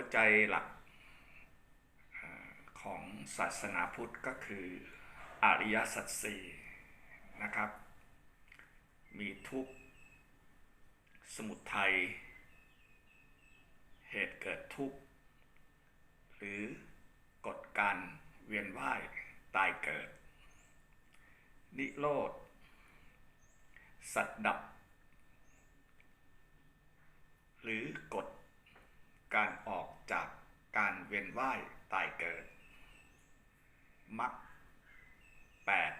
วใจหลักของศาสนาพุทธก็คืออริยสัจสี่นะครับ มีทุกข์สมุทัยเหตุเกิดทุกข์ หรือกฎการเวียนว่ายตายเกิด นิโรธ สัตดับ หรือกฎการออกจากการเวี ยนว่ายตายเกิดมรรคแปด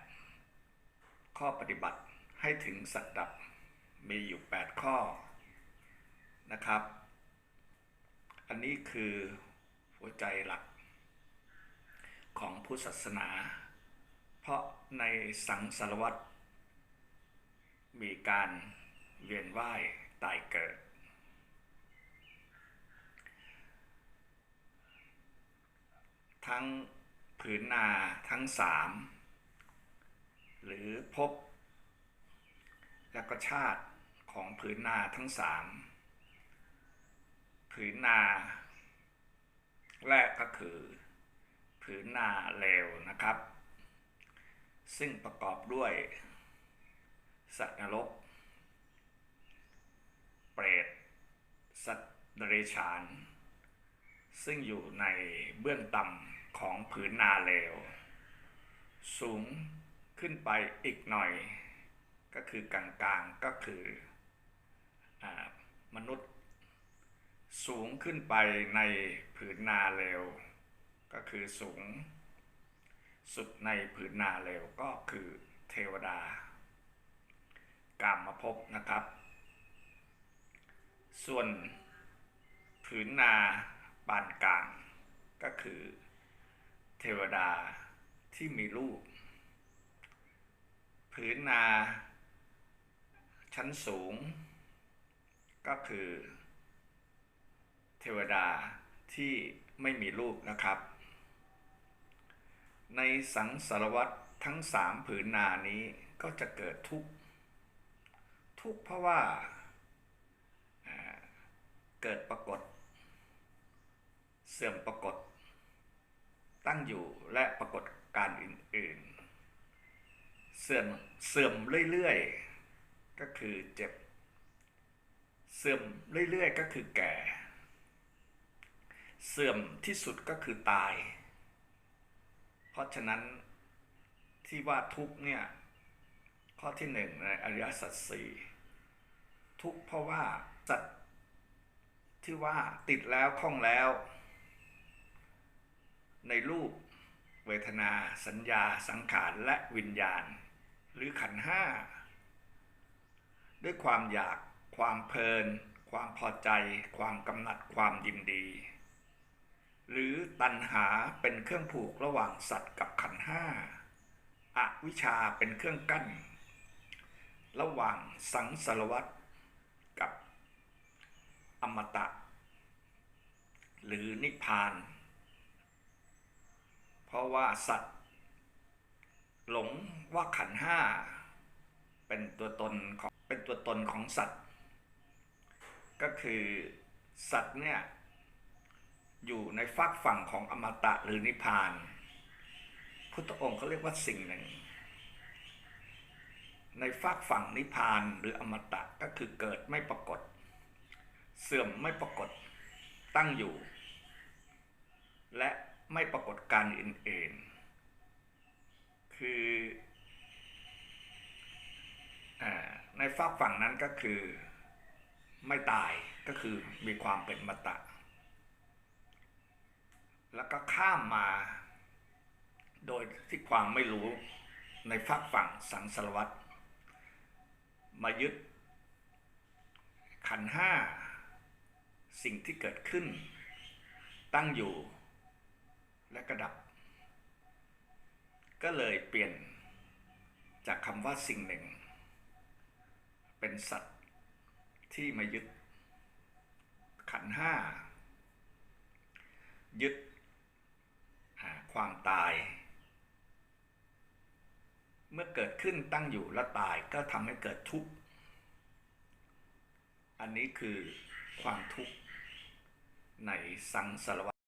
ข้อปฏิบัติให้ถึงสัตดับมีอยู่ 8 ข้อนะครับ อันนี้คือหัวใจหลักของพุทธศาสนา เพราะในสังสารวัตรมีการเวียนว่ายตายเกิด ทั้งผืนนาทั้งสามหรือภพและก็ชาติของผืนนาทั้งสามผืนนาแรกก็คือ ผืนนาเลวนะครับ ซึ่งประกอบด้วย สัตว์นรก เปรต สัตว์เดรัจฉาน ซึ่งอยู่ในเบื้องต่ำ ของผืนนาเลว สูงขึ้นไปอีกหน่อย ก็คือกลางๆก็คืออมนุษย์ สูงขึ้นไปในผืนนาเลว ก็คือสูง สุดในผืนนาเลวก็คือเทวดากามมาพบนะครับ ส่วนผืนนาปานกลางก็คือ เทวดาที่มีรูปผืนนาชั้นสูง ก็คือ เทวดาที่ไม่มีรูปนะครับ ในสังสารวัตรทั้งสามผืนนานี้ก็จะเกิดทุกข์ทุกข์เพราะว่าเกิดปรากฏ เสื่อมปรากฏ ตั้งอยู่และปรากฏการอื่นๆ เสื่อมเสื่อมเรื่อยๆ ก็คือเจ็บ เสื่อมเรื่อยๆ ก็คือแก่ เสื่อมที่สุดก็คือตาย เพราะฉะนั้นที่ว่าทุกเนี่ยข้อที่หนึ่งในอริยสัจสี่ทุกเพราะว่าสัตว์ที่ว่าติดแล้วคล้องแล้ว ในรูปเวทนาสัญญาสังขารและวิญญาณ หรือขันห้า ด้วยความอยาก ความเพลิน ความพอใจ ความกำหนัดความยินดี หรือตัณหาเป็นเครื่องผูกระหว่างสัตว์กับขันห้าอวิชชาเป็นเครื่องกั้น ระหว่างสังสารวัตรกับอมตะ หรือนิพพาน เพราะว่าสัตว์ หลงว่าขันห้าเป็นตัวตนของเป็นตัวตนของสัตว์ ก็คือสัตว์เนี่ยอยู่ในฝักฝั่งของอมตะหรือนิพพาน พุทธองค์เขาเรียกว่าสิ่งหนึ่ง ในฝักฝั่งนิพพานหรืออมตะก็คือเกิดไม่ปรากฏ เสื่อมไม่ปรากฏตั้งอยู่ และ ไม่ปรากฏการอื่นๆ คืออในฝากฝั่งนั้นก็คือไม่ตายก็คือมีความเป็นมตะ แล้วก็ข้ามมาโดยที่ความไม่รู้ในฝากฝั่งสังสารวัตรมายึดขันห้า สิ่งที่เกิดขึ้น ตั้งอยู่ และกระดับ ก็เลยเปลี่ยนจากคำว่าสิ่งหนึ่ง เป็นสัตว์ที่มายึด ขันห้า ยึดอ่าความตาย เมื่อเกิดขึ้นตั้งอยู่และตายก็ทำให้เกิดทุกข์ อันนี้คือความทุกข์ในสังสารวัต